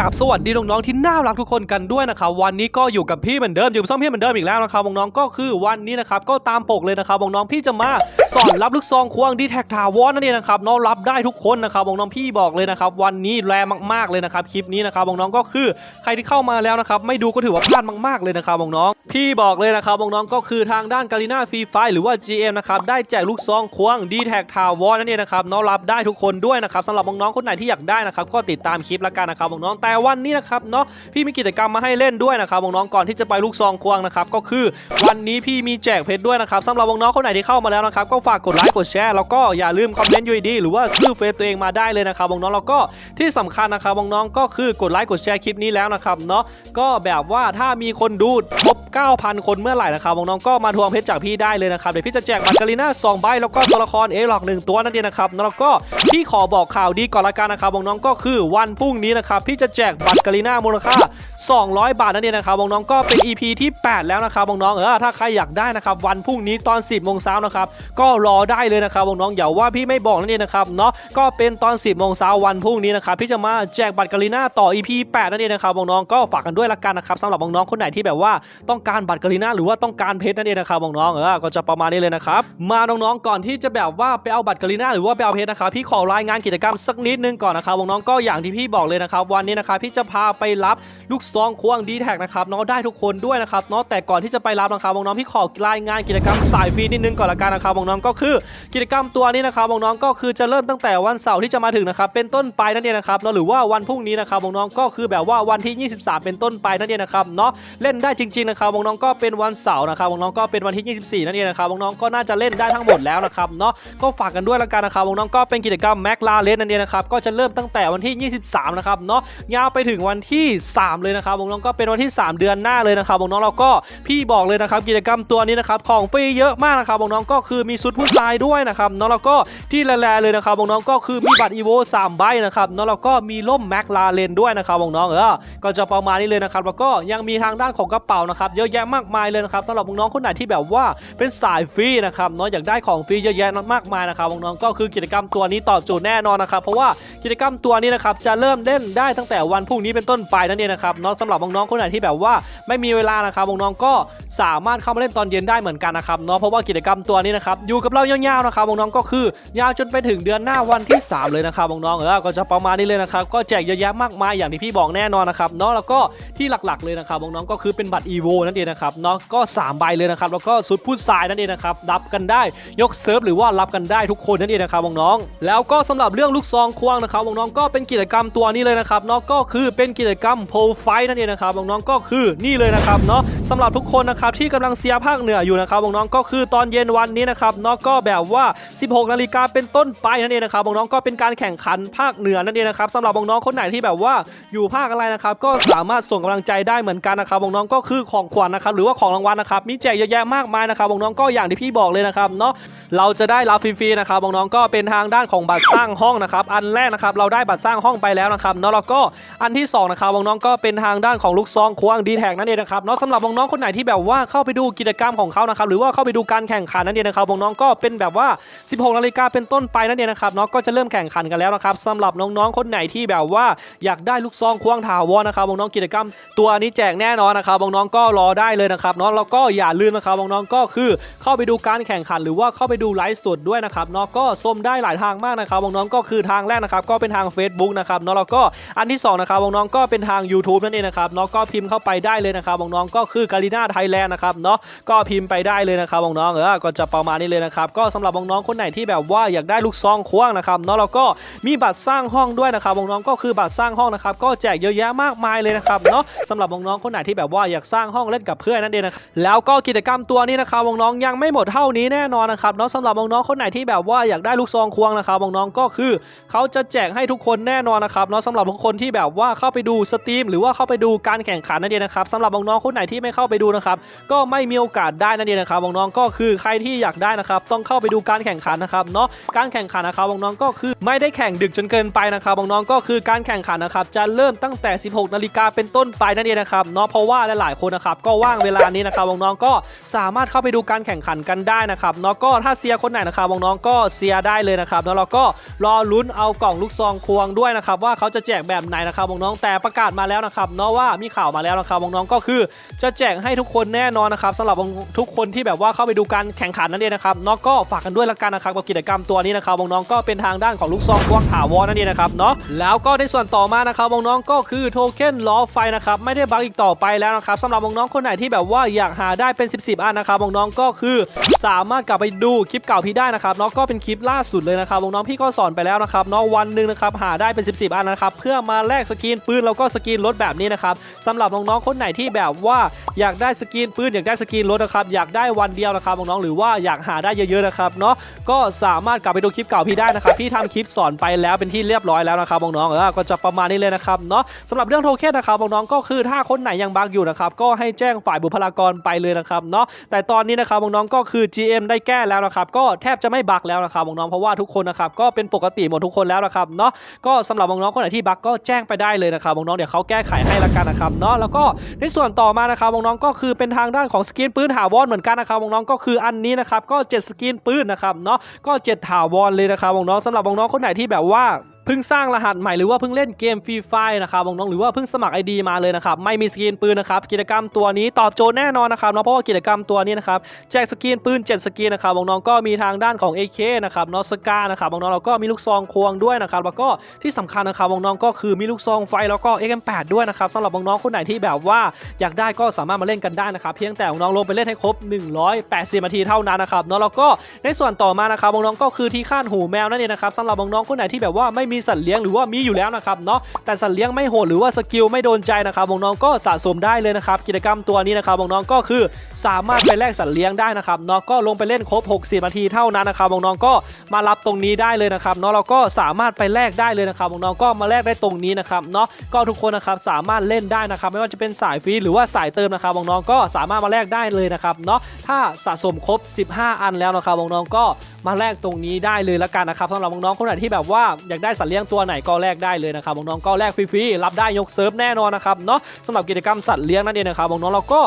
กับสวัสดีน้องๆที่น่ารักทุกคนกันด้วยนะครับวันนี้ก็อยู่กับพี่เหมือนเดิมอยู่กับซ่อมพี่เหมือนเดิมอีกแล้วนะครับน้องๆก็คือวันนี้นะครับก็ตามปกเลยนะครับน้องๆพี่จะมาสอนรับลูกซองควงดีแท็กถาวรนั่นเองนะครับน้องรับได้ทุกคนนะครับน้องๆพี่บอกเลยนะครับวันนี้แรงมากๆเลยนะครับคลิปนี้นะครับน้องๆก็คือใครที่เข้ามาแล้วนะครับไม่ดูก็ถือว่าพลาดมากๆเลยนะครับน้องๆพี่บอกเลยนะครับน้องๆก็คือทางด้านกาลิน่าฟรีไฟหรือว่า GM นะครับได้แจกลูกซองควงดีแท็กถาวรนั่นเองนะครับน้องรับได้ทุกคนด้วยนะครับสำหรับน้องๆคนไหนที่อยากได้นะครับก็ติดตามคลิปล้วกันนะครับน้องๆแต่วันนี้นะครับเนาะพี่มีกิจกรรมมาให้เล่นด้วยนะครับน้องๆก่อนที่จะไปลูกซองควงนะครับก็คือวันนี้พี่มีแจกเพชรด้วยนะครับสำหรับน้องๆคนไหนที่เข้ามาแล้วนะครับก็ฝากกดไลค์กดแชร์แล้วก็อย่าลืมคอมเมนต์ยูดีหรือว่าซื้อเฟซตัวเองมาได้เลยนะครับน้องๆแล้วก็ที่สำคัญนะครับน้องๆก็คือกดไลค์กดแชร์คลิปนี้แล้วนะครับเนาะก็แบบว่าถ้ามีคนดูครบ 9,000 คนเมื่อไหร่นะครับน้องๆก็มาทวงเพชรจากพี่ได้เลยนะครับเดี๋ยวพี่จะแจกบัตรกาลิน่า2ใบแล้วก็ตัวละครเอหลอกหนึ่งตัวนั่นเองนะครับแล้วก็พี่ขอบอกข่าวดีก่อนละกันนะครับน้องๆก็คือวันพรุ่งนี้นะครับพี่จะแจกบัตรกาลิน่ามูลค่า 200 บาทนั่นเองนะครับน้องๆก็เป็น EP ที่ 8 แล้วนะครับน้องๆเออถ้าใครอยากได้นะครับวันพรุ่งนี้ตอน 10โมงเช้านะครับก็รอได้เลยนะครับน้องๆอย่าว่าพี่ไม่บอกนั่นเองนะครับเนาะก็เป็นตอน 10โมงเช้าวันพรุ่งนี้นะครับพี่จะมาแจกบัตรกาลิน่าต่อ EP 8นั่นเองนะครับน้องๆก็ฝากกันด้วยละกันนะครับสำหรับน้องๆคนไหนที่แบบว่าต้องการบัตรกาลิน่าหรือว่าต้องการเพชรนั่นเองนะครับน้องๆเออก็จะประมาณนี้เลยนะครับมาน้องๆก่อนที่จะแบบว่าไปเอาบัตรกาลิน่าหรือว่าไปเอาเพชรนะครับพี่ขอรายงานกิจกรรมสักนิดนึงก่อนนะครับน้องๆก็อย่างที่พี่บอกเลยนะครับวันนี้นะครับพี่จะพาไปรับลูกซองควงดีแท็กนะครับน้องได้ทุกคนด้วยนะครับเนาะแต่ก่อนที่จะไปรับนะครับน้องพี่ขอรายงานกิจกรรมสายฟรีนิดนึงก่อนละกันนะครับน้องก็คือกิจกรรมตัวนี้นะครับน้องก็คือจะเริ่มตั้งแต่วันเสาร์ที่จะมาถึงนะครับเป็นต้นไปนั่นเองนะครับเนาะหรือว่าวันพรุ่งนี้นะครับน้องก็คือแบบว่าวันที่ 23 เป็นต้นไปนั่นเองนะครับเนาะเล่นได้จริงๆนะครับน้องก็เป็นวันเสาร์นะครับน้องก็เป็นวันที่ 24 นั่นเองนะครับน้องก็น่าจะเล่นได้ทั้งหมดแล้วนะครับเนาะก็ฝากกันด้วยละกันนะครับน้องก็เป็นกิจกรรมแม็กลาเลนนั่นเองนะครับก็จะเริ่มตั้งแต่วันที่ 23 นะครับเนาะยาวไปถึงวันที่ 3 เลยนะครับน้องๆก็เป็นวันที่ 3 เดือนหน้าเลยนะครับน้องๆเราก็พี่บอกเลยนะครับกิจกรรมตัวนี้นะครับของฟรีเยอะมากนะครับน้องๆก็คือมีชุดผู้ชายด้วยนะครับนาะแล้วก็ที่แลเลยนะครับน้องๆก็คือมีบัตรอีโว3ใบนะครับนาะแล้วก็มีล่มแม็กลาเลนด้วยนะครับน้องๆเออก็จะประมาณนี้เลยนะครับแล้วก็ยังมีทางด้านของกระเป๋านะครับเยอะแยะมากมายเลยนะครับสำหรับน้องๆคนไหนที่แบบว่าเป็นสายฟรีนะครับเนาะอยากได้ของฟรีเยอะแยะมากมายนะครับน้องๆก็คือกิจกรรมตัวนี้ตอบโจทย์แน่นอนนะครับเพราะว่ากิจกรรมตัวนี้นะครับจะเริ่มเล่นได้ตั้งแต่วันพรุ่งนี้เป็นต้นไปนั่นเองนะครับเนาะสำหรับน้องๆคนไหนที่แบบว่าไม่มีเวลานะครับน้องๆก็สามารถเข้ามาเล่นตอนเย็นได้เหมือนกันนะครับเนาะเพราะว่ากิจกรรมตัวนี้นะครับอยู่กับเรายาวๆนะครับน้องๆก็คือยาวจนไปถึงเดือนหน้าวันที่ 3 เลยนะครับน้องๆเออก็จะประมาณนี้เลยนะครับก็แจกเยอะแยะมากมายอย่างที่พี่บอกแน่นอนนะครับเนาะแล้วก็ที่หลักๆเลยนะครับน้องๆก็คือเป็นบัตร EVO นั่นเองนะครับเนาะก็3ใบเลยนะครับแล้วก็สุดพูดทรายนั่นเองนะครับรับกันได้ยกเซิร์ฟหรือว่ารับกันได้ทุกคนนั่นเองนะครับน้องๆแล้วก็สำหรับเรื่องลูกซองควงนะครับน้องๆก็เป็นกิจกรรมตัวนี้เลยนะครับเนาะก็็คือเป็นกิจกรรมโพลไฟนั่นเองนะครับน้องๆก็คือนี่เลยนะครับเนาะสำหรับทุกคนนะครับที่กำลังเสียภาคเหนืออยู่นะครับน้องๆก็คือตอนเย็นวันนี้นะครับเนาะก็แบบว่า 16นาฬิกาเป็นต้นไปนั่นเองนะครับน้องๆก็เป็นการแข่งขันภาคเหนือนั่นเองนะครับสำหรับน้องๆคนไหนที่แบบว่าอยู่ภาคอะไรนะครับก็สามารถส่งกำลังใจได้เหมือนกันนะครับน้องๆก็คือของขวัญนะครับหรือว่าของรางวัลนะครับมีแจกเยอะแยะมากมายนะครับน้องๆก็อย่างที่พี่บอกเลยนะครับเนาะเราจะได้รับฟรีๆนะครับน้องๆก็เป็นทางด้านของบัตรสร้างห้องนะครับอันแรกนะครับเราได้บัตรสร้างห้องไปแล้วนะครับเนาะแล้วก็อันที่สองนะครับน้องก็เป็นทางด้านของลูกซองควงดีแท็กนั่นเองนะครับเนาะสำหรับน้องคนไหนที่แบบว่าเข้าไปดูกิจกรรมของเขานะครับหรือว่าเข้าไปดูการแข่งขันนั่นเองนะครับน้องก็เป็นแบบว่า 16นาฬิกาเป็นต้นไปนั่นเองนะครับเนาะก็จะเริ่มแข่งขันกันแล้วนะครับสำหรับน้องๆคนไหนที่แบบว่าอยากได้ลูกซองควงถาวรนะครับน้องกิจกรรม ตัวนี้แจกแน่นอนนะครับน้องก็รอได้เลยนะครับเนาะแล้วก็อย่าลืมนะครับน้องก็คือเข้าไปดูการแข่งขัน หรือว่าเข้าไปดูไลฟ์สดด้วยนะครับเนาะก็ชมได้หลายทางมากนะครับน้องก็คือทางแรกนะครับก็เป็นทาง Facebook นะครับเนาะแล้วก็อันที่สองนะครับน้องๆก็เป็นทาง YouTube นั่นเองนะครับเนาะก็พิมพ์เข้าไปได้เลยนะครับน้องๆก็คือกาลิน่าไทยแลนด์นะครับเนาะก็พิมพ์ไปได้เลยนะครับน้องๆเออก็จะประมาณนี้เลยนะครับก็สำหรับน้องๆคนไหนที่แบบว่าอยากได้ลูกซองควงนะครับเนาะแล้วก็มีบัตรสร้างห้องด้วยนะครับน้องๆก็คือบัตรสร้างห้องนะครับก็แจกเยอะแยะมากมายเลยนะครับเนาะสำหรับน้องๆคนไหนที่แบบว่าอยากสร้างห้องเล่นกับเพื่อนนั่นเองนะครับแล้วก็กิจกรรมตัวนี้นะครับน้องๆยังไม่หมดเท่านี้แน่นอนนะครับเนาะสำหรับน้องๆคนไหนที่แบบว่าอยากได้ลูกซองควงนะครับน้องๆก็คือ เขาจะแจกให้ทุกคนแน่นอนนะครับเนาะสำหรับคนที่แบบว่าเข้าไปดูสตรีมหรือว่าเข้าไปดูการแข่งขันนั่นเองนะครับสำหรับน้องๆคนไหนที่ไม่เข้าไปดูนะครับก็ไม่มีโอกาสได้นั่นเองนะครับน้องๆก็คือใครที่อยากได้นะครับต้องเข้าไปดูการแข่งขันนะครับเนาะการแข่งขันนะครับน้องๆก็คือไม่ได้แข่งดึกจนเกินไปนะครับน้องๆก็คือการแข่งขันนะครับจะเริ่มตั้งแต่ 16 นาฬิกาเป็นต้นไปนั่นเองนะครับเนาะเพราะว่าหลายๆคนนะครับก็ว่างเวลานี้นะครับน้องๆก็สามารถเข้าไปดูการแข่งขันกันได้นะครับเนาะก็ถ้าเซียร์คนไหนนะครับน้องๆก็เซียร์ได้เลยนะครับแล้วเราก็รอลุ้นเอากล่องลูกซองควงด้วยนะครับว่าเขาจะแจกแบบไหนนะครับน้องๆแต่ประกาศมาแล้วนะครับเนาะว่ามีข่าวมาแล้วนะครับน้องๆก็คือ จะแจกให้ทุกคนแน่นอนนะครับสำหรับทุกคนที่แบบว่าเข้าไปดูการแข่งขันนั่นเองนะครับเนาะก็ฝากกันด้วยละกันนะครับกับกิจกรรมตัวนี้นะครับน้องๆก็เป็นทางด้านของลูกซองควงถาวรนั่นเองนะครับเนาะแล้วก็ในส่วนต่อมานะครับน้องๆก็คือโทเค็นล้อไฟนะครับไม่ได้บังอีกต่อไปแล้วนะครับสำหรับน้องๆคนไหนที่แบบว่าอยากหาได้เป็น 10บสอันนะครับน้องๆก็คือ สามารถกลับไปดูคลิปเก่าพี่ได้นะครับเนาะก็เป็นคลิปล่าสุดเลยนะครับน้องพี่ก็สอนไปแล้วนะครับเนาะวันหนึ่งนะครับหาได้เป็น 10บสอันนะครับเพื่อมาแลกสกินปืนแล้วก็สกินรถแบบนี้นะครับสำหรับน้องๆคนไหนที่แบบว่าอยากได้สกินปืนอยากได้สกินรถนะครับอยากได้วันเดียวนะครับน้องๆหรือว่าอยากหาได้เยอะๆนะครับเนาะก็สามารถกลับไปดูคลิปเก่าพี่ได้นะครับพี่ทำคลิปสอนไปแล้วเป็นที่เรียบร้อยแล้วนะครับน้องๆเออก็จะประมาณนี้เลยนะครับเนาะสำหรับเรื่องโทเค็นนะครับน้องๆก็คือถ้าคนไหนยังบั๊กอยู่นะครับก็ให้แจ้งฝ่ายบุคลากรไปเลยนะครับเนาะแต่ตอนนี้นะครับน้องๆก็คือ GM ได้แก้แล้วนะครับก็แทบจะไม่บักแล้วนะครับน้องๆเพราะว่าทุกคนนะครับก็เป็นปกติหมดทุกคนแล้วนะครับเนาะก็สำหรับน้องๆคนไหนที่บักก็แจ้งไปได้เลยนะครับน้องๆเดี๋ยวเขาแก้ไขให้ละกันนะครับเนาะแล้วก็ในส่วนต่อมานะครับน้องๆก็คือเป็นทางด้านของสกินปืนถาวรเหมือนกันนะครับน้องๆก็คืออันนี้นะครับก็ 7 สกินปืนนะครับเนาะก็ 7 ถาวรเลยนะครับน้องๆสำหรับน้องๆคนไหนที่แบบว่า เพิ่งสร้างรหัสใหม่หรือว่าเพิ่งเล่นเกมฟรีไฟนะครับน้องๆหรือว่าเพิ่งสมัคร ID มาเลยนะครับไม่มีสกินปืนนะครับกิจกรรมตัวนี้ตอบโจทย์แน่นอนนะครับเนาะเพราะว่ากิจกรรมตัวนี้นะครับแจกสกินปืน 7 สกินนะครับน้องๆก็มีทางด้านของ AK นะครับนาะสกานะครับน้องๆเราก็มีลูกซองควงด้วยนะครับแล้วก็ที่สำคัญนะครับน้องๆก็คือมีลูกซองไฟแล้วก็ XM8 ด้วยนะครับสำหรับน้องๆคนไหนที่แบบว่าอยากได้ก็สามารถมาเล่นกันได้นะครับเพียงแต่น้องลงไปเล่นให้ครบ 180นาทีเท่านั้นนะครับเนาะแล้วก็ในส่วนต่อมานะครับน้องๆก็คือที่คาดหูแมวนั่นเองนะครับสำหรับน้องๆคนไหนที่แบบว่าไม่มีสัตว์เลี้ยงหรือว่ามีอยู่แล้วนะครับเนาะแต่สัตว์เลี้ยงไม่โหดหรือว่าสกิลไม่โดนใจนะครับน้องๆก็สะสมได้เลยนะครับกิจกรรมตัวนี้นะครับน้องๆก็คือสามารถไปแลกสัตว์เลี้ยงได้นะครับเนาะก็ลงไปเล่นครบ 60นาทีเท่านั้นนะครับน้องๆก็มารับตรงนี้ได้เลยนะครับเนาะเราก็สามารถไปแลกได้เลยนะครับน้องๆก็มาแลกได้ตรงนี้นะครับเนาะก็ทุกคนนะครับสามารถเล่นได้นะครับ ไม่ว่าจะเป็นสายฟรีหรือว่าสายเติมนะครับน้องๆก็สามารถมาแลกได้เลยนะครับเนาะถ้าสะสมครบ 15 อันแล้วนะครับน้องๆก็มาแลกตรงนี้ได้เลยละกันนะครับสำหรับน้องๆคนไหนที่แบบว่าอยากได้สัตเลี้ยงตัวไหนก็แลกได้เลยนะครับน้องๆก็แลกฟรีๆรับได้ยกเซิร์ฟแน่นอนนะครับเนาะสำหรับกิจกรรมสัตว์เลี้ยงนั่นเองนะครับน้องๆเราก็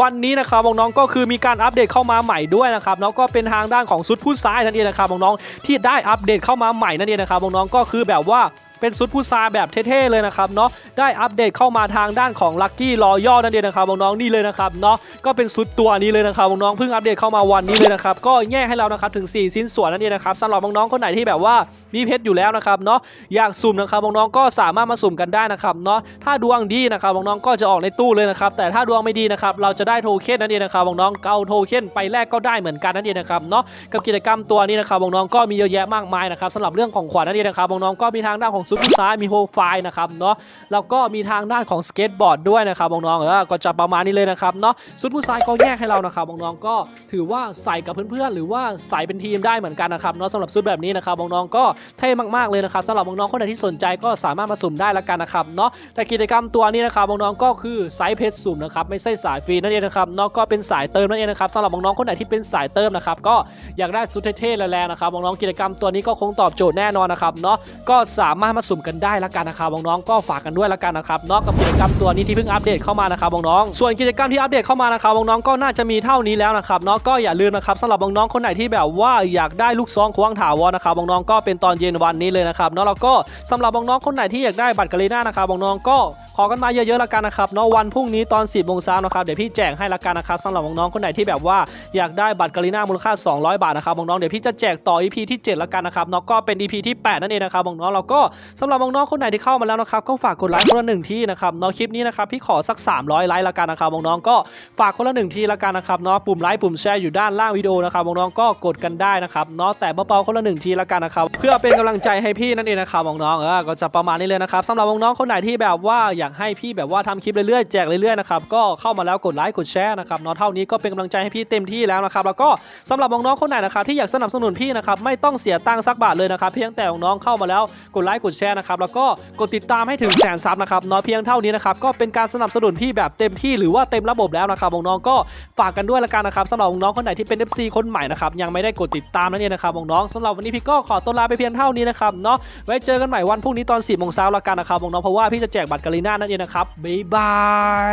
วันนี้นะครับน้องๆก็คือมีการอัปเดตเข้ามาใหม่ด้วยนะครับแล้วก็เป็นทางด้านของซุดผู้ซ้ายนั่นเองนะครับน้องๆที่ได้อัปเดตเข้ามาใหม่นั่นเองนะครับน้องๆก็คือแบบว่า เป็นซุดผู้ซายแบบเท่ๆเลยนะครับเนาะได้อัปเดตเข้ามาทางด้านของลัคกี้รอย่อนั่นเองนะครับน้องๆนี่เลยนะครับเนาะก็เป็นซุดตัวนี้เลยนะครับน้องๆเพิ่งอัปเดตเข้ามาวันนี้เลยนะครับก็แยกให้เรานะครับถึง 4 ชิ้นส่วนนั่นเองนะครับสำหรับน้องๆคนไหนที่แบบว่ามีเพชรอยู่แล้วนะครับเนาะอยากสุ่มนะครับน้องๆก็สามารถมาสุ่มกันได้นะครับเนาะถ้าดวงดีนะครับน้องๆก็จะออกในตู้เลยนะครับแต่ถ้าดวงไม่ดีนะครับเราจะได้โทเค็นนั่นเองนะครับน้องๆเอาโทเค็นไปแลกก็ได้เหมือนกันนั่นเองนะครับเนาะกับกิจกรรมตัวนี้นะครับน้องๆก็มีเยอะแยะมากมายนะครับสำหรับเรื่องของขวัญนั่นเองนะครับน้องๆก็มีทางด้านของซุปเปอร์ซ้ายมีโฮไฟนะครับเนาะแล้วก็มีทางด้านของสเก็ตบอร์ดด้วยนะครับน้องๆเออก็จะประมาณนี้เลยนะครับเนาะซุปเปอซ้ายก็แยกให้เรานะครับน้องๆก็ถือว่าใส่กับเพื่อนๆหรือว่าใส่เป็นทีมได้เหมือนกันนะครับเนาะสำหรับชุดแบบนี้นะครับน้องๆก็เท่มากๆเลยนะครับสำหรับน้องๆคนไหนที่สนใจก็สามารถมาสุ่มได้ละกันนะครับเนาะแต่กิจกรรมตัวนี้นะครับน้องๆก็คือไซส์เพชรสุ่มนะครับไม่ใช่สายฟรีนั่นเองนะครับเนาะก็เป็นสายเติมนั่นเองนะครับสำหรับน้องๆคนไหนที่เป็นสายเติมนะครับก็อยากได้สุดเท่ๆแรงๆนะครับน้องๆกิจกรรมตัวนี้ก็คงตอบโจทย์แน่นอนนะครับเนาะก็สามารถมาสุ่มกันได้ละกันนะครับน้องๆก็ฝากกันด้วยละกันนะครับนอกกับกิจกรรมตัวนี้ที่เพิ่งอัปเดตเข้ามานะครับน้องๆส่วนกิจกรรมที่อัปเดตเข้ามานะครับน้องๆก็น่าจะมีเท่านี้แล้วนะครับน้องก็อย่าลืมนะครับสำหรับน้องๆคนไหนที่แบบว่าอยากได้ลูกซองควงถาวรนะครับน้องๆก็เป็นตอนเย็นวันนี้เลยนะครับเนาะแล้วก็สำหรับน้องๆคนไหนที่อยากได้บัตรกาลีน่านะครับน้องๆก็ ขอกันมาเยอะๆละกันนะครับเนาะวันพรุ่งนี้ตอน10บโมงเช้านะครับเดี๋ยวพี่แจกให้ละกันนะครับสำหรับน้องๆคนไหนที่แบบว่าอยากได้บัตรกาลีน่ามูลค่า 200 บาทนะครับน้องๆเดี๋ยวพี่จะแจกต่อ EP ที่ 7 ละกันนะครับเนาะก็เป็น EP ที่ 8 นั่นเองนะครับน้องๆแล้วก็สำหรับน้องๆคนไหนที่เข้ามาแล้วนะครับก็ฝากกดไลค์คนละหนึ่งที่นะครับเนาะคลิปนี้นะครับพี่ขอสัก 300 ไลค์ละกันนะครับน้องๆก็ฝากคนละหนึ่งที่ละกันนะครับเนาะปุ่มไลค์ปุ่มแชร์อยู่ด้านล่างวิดีโอนะครับน้องๆก็กดกันได้นะครับเนาะแต่เบาๆคนละหนึ่งทีละกันนะครับเพื่อเป็นกำลังใจให้พี่นั่นเองนะครับน้องๆเออก็จะประมาณนี้เลยนะครับสำหรับน้องๆคนไหนที่แบบว่าอยากให้พี่แบบว่าทำคลิปเรื่อยๆแจกเรื่อยๆนะครับก็เข้ามาแล้วกดไลค์กดแชร์นะครับเนาะเท่านี้ก็เป็นกำลังใจให้พี่เต็มที่แล้วนะครับแล้วก็สำหรับน้องๆคนไหนนะครับที่อยากสนับสนุนพี่นะครับไม่ต้องเสียตังค์สักบาทเลยนะครับเพียงแต่น้องเข้ามาแล้วกดไลค์กดแชร์นะครับแล้วก็กดติดตามให้ถึงแสนซับนะครับเนาะเพียงเท่านี้นะครับก็เป็นการสนับสนุนพี่แบบเต็มที่หรือว่าเต็มระบบแล้วนะครับน้องๆก็ฝากกันด้วยละกันนะครับสำหรับน้องคนไหนที่เป็น FC คนใหม่นะครับยังไม่ได้กดติดตามนั่นเองนะครับน้องๆสำหรับวันนี้พี่ก็ขอตัวลาไปเพียงเท่านี้นะครับเนาะไว้เจอกันใหม่วันพรุ่งนี้ตอน4โมงเช้าละกันนะครับน้องๆเพราะว่าพี่จะแจกบัตรกาลิน่านั่นเองนะครับบ๊ายบา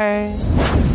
ย